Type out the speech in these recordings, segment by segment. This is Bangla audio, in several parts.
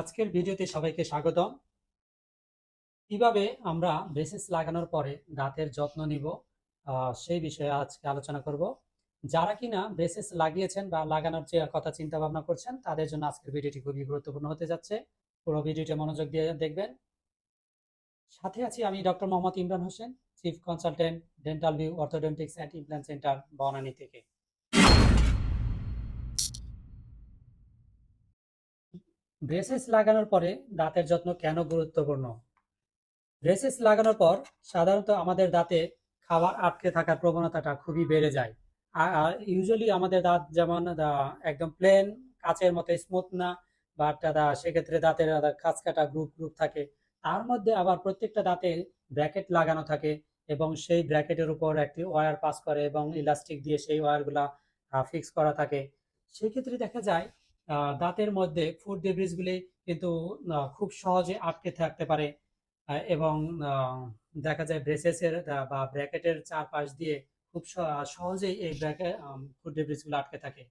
আজকের ভিডিওতে সবাইকে স্বাগতম। কীভাবে আমরা ব্রেসেস লাগানোর পরে দাঁতের যত্ন নিব সেই বিষয়ে আজকে আলোচনা করব। যারা কিনা ব্রেসেস লাগিয়েছেন বা লাগানোর যে কথা চিন্তা ভাবনা করছেন, তাদের জন্য আজকের ভিডিওটি খুবই গুরুত্বপূর্ণ হতে যাচ্ছে। পুরো ভিডিওটি মনোযোগ দিয়ে দেখবেন। সাথে আছি আমি doctor Mohammad Imran Hossain chief consultant dental view orthodontics and implant center Banani থেকে। ব্রেসেস লাগানোর পরে দাঁতের যত্ন কেন গুরুত্বপূর্ণ? ব্রেসেস লাগানোর পর সাধারণত আমাদের দাঁতে খাবার আটকে থাকার প্রবণতাটা খুবই বেড়ে যায়। আর ইউজুয়ালি আমাদের দাঁত যেমন একদম প্লেন কাচের মতো স্মুথ না বাট সেক্ষেত্রে দাঁতের কাছ কাটা গ্রুপ গ্রুপ থাকে। তার মধ্যে আবার প্রত্যেকটা দাঁতে ব্র্যাকেট লাগানো থাকে এবং সেই ব্র্যাকেটের উপর একটি ওয়্যার পাস করে এবং ইলাস্টিক দিয়ে সেই ওয়্যারগুলা ফিক্স করা থাকে। সেক্ষেত্রে দেখা যায় দাঁতের মধ্যে ফুড ডেব্রিসগুলি কিন্তু খুব সহজে আটকে থাকতে পারে। এবং দেখা যায় ব্রেসেসের বা ব্র্যাকেটের চারপাশ দিয়ে খুব সহজেই এই ব্র্যাকেট ফুড ডেব্রিসগুলো আটকে থাকে।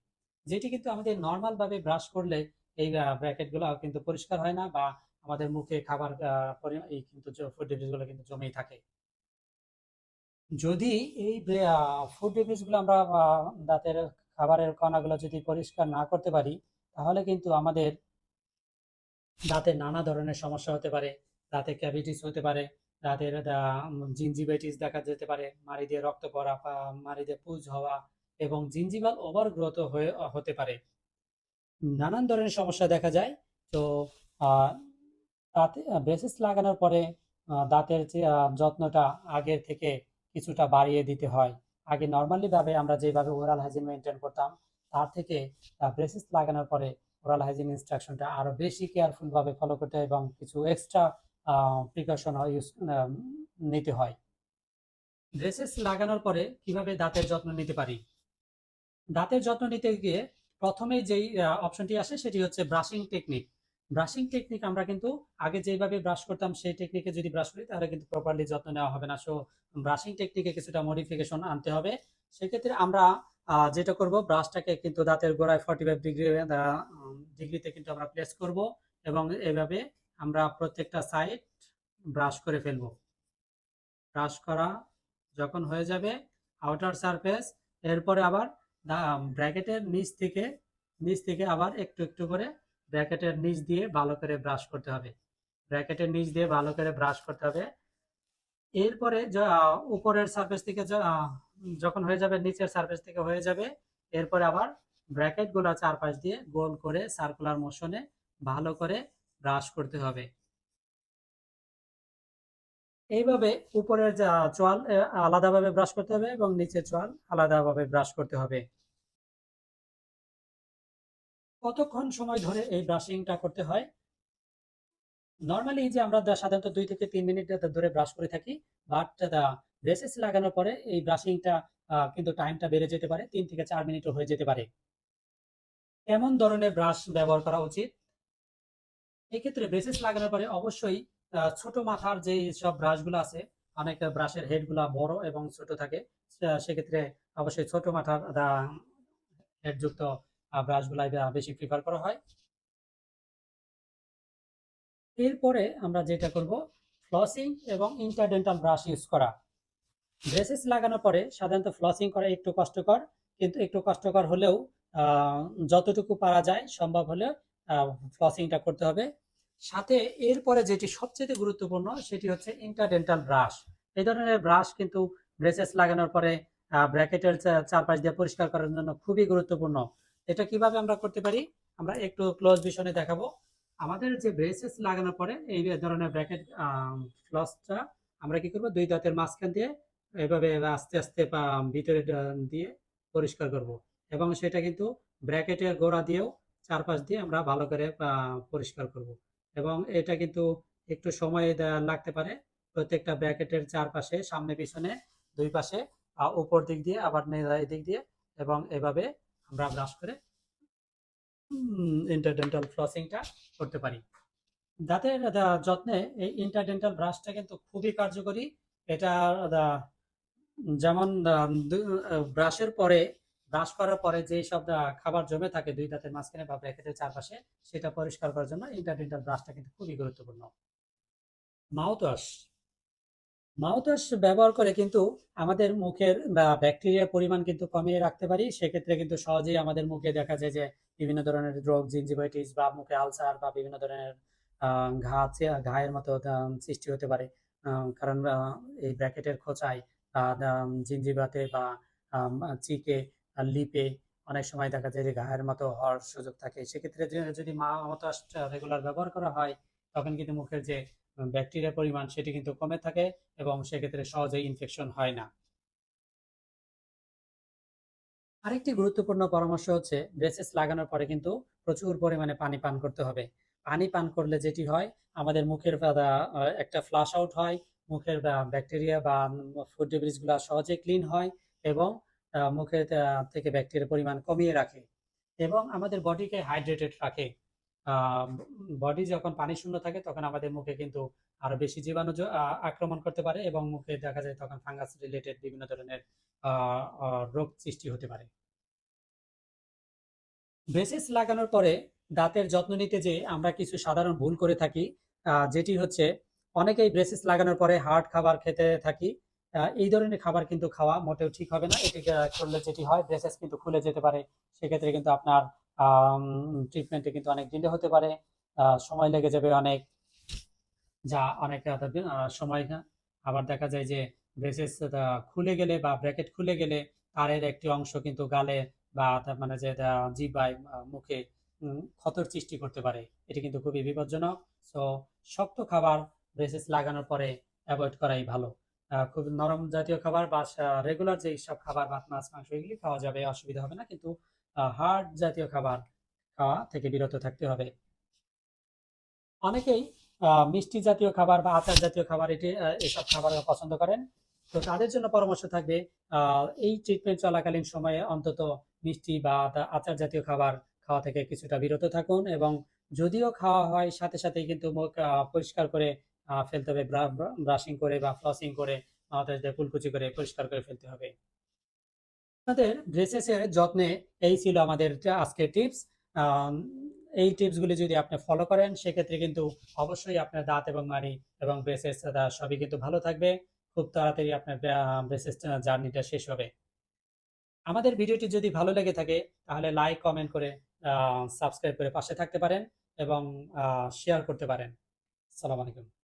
যেটি কিন্তু আমাদের নর্মাল ভাবে ব্রাশ করলে এই ব্র্যাকেটগুলো কিন্তু পরিষ্কার হয় না বা আমাদের মুখে খাবার এই কিন্তু ফুড ডেব্রিসগুলো কিন্তু জমেই থাকে। যদি এই ফুড ডেব্রিসগুলো আমরা দাঁতের খাবারের কণাগুলো যদি পরিষ্কার না করতে পারি তাহলে কিন্তু আমাদের দাঁতে নানা ধরনের সমস্যা হতে পারে। দাঁতে ক্যাভিটিস হতে পারে দাঁতের জিঞ্জিভাইটিস দেখা যেতে পারে, মাড়ি দিয়ে রক্ত পড়া মাড়ি দিয়ে পুজ হওয়া এবং জিঞ্জিভাল ওভারগ্রোথ হয়ে, হতে পারে। নানান ধরনের সমস্যা দেখা যায়। তো দাঁতে ব্রেসেস লাগানোর পরে দাঁতের যে যত্নটা আগের থেকে কিছুটা বাড়িয়ে দিতে হয়। আগে নর্মালি ভাবে আমরা যেভাবে ওরাল হাইজিন মেনটেন করতাম তার থেকে ব্রেসেস লাগানোর পরে ওরাল হাইজিন ইনস্ট্রাকশনটা আরও বেশি কেয়ারফুল ভাবে ফলো করতে এবং কিছু এক্সট্রা প্রিকশন ইউজ নিতে হয়। ব্রেসেস লাগানোর পরে কীভাবে দাঁতের যত্ন নিতে পারি? দাঁতের যত্ন নিতে গিয়ে প্রথমে যেই অপশনটি আসে সেটি হচ্ছে ব্রাশিং টেকনিক ব্রাশিং টেকনিক আমরা কিন্তু আগে যেভাবে ব্রাশ করতাম সেই টেকনিকে যদি ব্রাশ করি তাহলে কিন্তু প্রপারলি যত্ন নেওয়া হবে না। সো ব্রাশিং টেকনিকে কিছুটা মডিফিকেশন আনতে হবে। সেক্ষেত্রে আমরা যেটা করব ব্রাশটাকে কিন্তু দাঁতের গোড়ায় ফর্টি ফাইভ ডিগ্রি ডিগ্রিতে কিন্তু আমরা প্লেস করব এবং এভাবে আমরা প্রত্যেকটা সাইড ব্রাশ করে ফেলব। ব্রাশ করা যখন হয়ে যাবে আউটার সারফেস এরপরে আবার ব্র্যাকেটের নিচ থেকে নিচ থেকে আবার একটু একটু করে ব্র্যাকেটের নিচ দিয়ে ভালো করে ব্রাশ করতে হবে। ব্র্যাকেটের নিচ দিয়ে ভালো করে ব্রাশ করতে হবে। এরপরে উপরের সারফেস থেকে যখন হয়ে যাবে নিচের সারফেস থেকে হয়ে যাবে, এরপরে আবার ব্র্যাকেটগুলা চারপাশ দিয়ে গোল করে সার্কুলার মোশনে ভালো করে ব্রাশ করতে হবে। এইভাবে উপরের যা চোয়াল আলাদাভাবে ব্রাশ করতে হবে এবং নিচের চোয়াল আলাদাভাবে ব্রাশ করতে হবে। কতক্ষণ সময় ধরে এই ব্রাশিংটা করতে হয়? নর্মালি যে আমরা সাধারণত দুই থেকে তিন মিনিট ধরে ব্রাশ করে থাকি বাট ব্রেসেস লাগানোর পরে এই ব্রাশিংটা কিন্তু টাইমটা বেড়ে যেতে পারে, তিন থেকে চার মিনিটও হয়ে যেতে পারে। কেমন ধরনের ব্রাশ ব্যবহার করা উচিত? এক্ষেত্রে ব্রেসেস লাগানোর পরে অবশ্যই ছোট মাথার যে সব ব্রাশগুলো আছে, অনেক ব্রাশের হেডগুলা বড় এবং ছোট থাকে সেক্ষেত্রে অবশ্যই ছোট মাথার হেডযুক্ত ব্রাশগুলাই বেশি প্রিফার করা হয়। এরপরে আমরা যেটা করব ফ্লসিং এবং ইন্টারডেন্টাল ব্রাশ ইউজ করা। ব্রেসেস লাগানোর পরে সাধারণত ফ্লসিং করা একটু কষ্টকর, কিন্তু একটু কষ্টকর হলেও যতটুকু পারা যায় সম্ভব হলে ফ্লসিংটা করতে হবে। সাথে এরপরে যেটি সবচেয়ে গুরুত্বপূর্ণ সেটি হচ্ছে ইন্টারডেন্টাল ব্রাশ এই ধরনের ব্রাশ কিন্তু ব্রেসেস লাগানোর পরে ব্র্যাকেটের চারপাশ দিয়ে পরিষ্কার করার জন্য খুবই গুরুত্বপূর্ণ। এটা কীভাবে আমরা করতে পারি? আমরা একটু ক্লোজ ভিশনে দেখাবো। আমাদের যে ব্রেসেস লাগানোর পরে এই ধরনের ব্র্যাকেট ফ্লসটা আমরা কি করব? দুই দাঁতের মাঝখান দিয়ে এভাবে আস্তে আস্তে ভিতরে দিয়ে পরিষ্কার করব। এবং সেটা কিন্তু ব্র্যাকেটের গোড়া দিয়েও চারপাশ দিয়ে আমরা ভালো করে পরিষ্কার করব। এবং এটা কিন্তু একটু সময় লাগতে পারে। প্রত্যেকটা ব্র্যাকেটের চারপাশে, সামনে পিছনে, দুই পাশে উপর দিক দিয়ে, আবার দিক দিয়ে, এবং এভাবে আমরা ব্রাশ করে ইন্টারডেন্টাল ফ্লসিংটা করতে পারি। দাঁতের যত্নে এই ইন্টারডেন্টাল ব্রাশটা কিন্তু খুবই কার্যকরী। এটা যেমন ব্রাশের পরে, ব্রাশ করার পরে যে সব খাবার জমে থাকে, দুই দাঁতের মাঝখানে বা ব্র্যাকেটের চারপাশে, সেটা পরিষ্কার করার জন্য ইন্টারডেন্টাল ব্রাশটা কিন্তু খুবই গুরুত্বপূর্ণ। মাউথওয়াশ মাউথওয়াশ ব্যবহার করে কিন্তু আমাদের মুখের ব্যাকটেরিয়ার পরিমাণ কিন্তু কমিয়ে রাখতে পারি। সেক্ষেত্রে কিন্তু সহজেই আমাদের মুখে দেখা যায় যে বিভিন্ন ধরনের রোগ জিঞ্জিভাইটিস বা মুখে আলসার বা বিভিন্ন ধরনের ঘা ঘায়ের মতো সৃষ্টি হতে পারে। কারণ এই ব্র্যাকেটের খোঁচায় জিঞ্জিভাতে বা চিকে লিপে অনেক সময় দেখা যায় যে ঘায়ের মতো হওয়ার সুযোগ থাকে। সেক্ষেত্রে যদি মাউথ ওয়াশ রেগুলার ব্যবহার করা হয়, তখন কিন্তু মুখের যে ব্যাকটেরিয়ার পরিমাণ সেটি কিন্তু কমে থাকে এবং সেক্ষেত্রে সহজেই ইনফেকশন হয় না। আরেকটি গুরুত্বপূর্ণ পরামর্শ হচ্ছে ব্রেসেস লাগানোর পরে কিন্তু প্রচুর পরিমাণে পানি পান করতে হবে। পানি পান করলে যেটি হয়, আমাদের মুখের একটা ফ্লাশ আউট হয় মুখের ব্যাকটেরিয়া বা ফুডগুলা সহজে ক্লিন হয় এবং মুখের থেকে ব্যাকটেরিয়ার পরিমাণ কমিয়ে রাখে এবং আমাদের বডিকে হাইড্রেটেড রাখে। বডি যখন পানি শূন্য থাকে তখন আমাদের মুখে কিন্তু আরও বেশি জীবাণু আক্রমণ করতে পারে এবং মুখে দেখা যায় তখন ফাঙ্গাস রিলেটেড বিভিন্ন ধরনের রোগ সৃষ্টি হতে পারে। ব্রেসেস লাগানোর পরে দাঁতের যত্ন নিতে যে আমরা কিছু সাধারণ ভুল করে থাকি। যেটি হচ্ছে অনেকেই ব্রেসেস লাগানোর পরে হার্ড খাবার খেতে থাকি। এই ধরনের খাবার কিন্তু খাওয়া মোটেও ঠিক হবে না। এটি করলে যেটি হয় ব্রেসেস কিন্তু খুলে যেতে পারে। সেক্ষেত্রে কিন্তু আপনার ট্রিটমেন্টে কিন্তু অনেক ডিলে হতে পারে। সময় লেগে যাবে অনেক। যা অনেক সময় আবার দেখা যায় যে ব্রেসেস খুলে গেলে বা ব্র্যাকেট খুলে গেলে তারের একটি অংশ কিন্তু গালে বা মানে যে আহ, মুখে ক্ষতর সৃষ্টি করতে পারে। এটি কিন্তু খুবই বিপজ্জনক। সো শক্ত খাবার ব্রেসেস লাগানোর পরে অ্যাভয়েড করাই ভালো। খুব নরম জাতীয় খাবার বা রেগুলার যে সব খাবার, ভাত, মাছ, মাংস এগুলি খাওয়া যাবে, অসুবিধা হবে না। কিন্তু হার্ড জাতীয় খাবার খাওয়া থেকে বিরত থাকতে হবে। অনেকেই মিষ্টি জাতীয় খাবার বা আচার জাতীয় খাবার এটি এসব খাবার পছন্দ করেন। তো তাদের জন্য পরামর্শ থাকবে এই ট্রিটমেন্ট চলাকালীন সময়ে অন্তত মিষ্টি বা আচার জাতীয় খাবার খাওয়া থেকে কিছুটা বিরত থাকুন এবং যদিও খাওয়া হয় সাথে সাথে কিন্তু মুখ পরিষ্কার করে ফেলতে হবে ব্রাশিং করে বা ফ্লসিং করে আমাদের যে কুলকুচি করে পরিষ্কার করে ফেলতে হবে। আপনাদের ড্রেসেসের যত্নে এই ছিল আমাদের আজকের টিপস এই টিপসগুলি যদি আপনি ফলো করেন, সেক্ষেত্রে কিন্তু অবশ্যই আপনার দাঁত এবং মাড়ি এবং ব্রেসেস সবই কিন্তু ভালো থাকবে। খুব তাড়াতাড়ি আপনার ব্রেসেস জার্নিটা শেষ হবে। আমাদের ভিডিওটি যদি ভালো লেগে থাকে, তাহলে লাইক কমেন্ট করে সাবস্ক্রাইব করে পাশে থাকতে পারেন এবং শেয়ার করতে পারেন। সালাম আলাইকুম।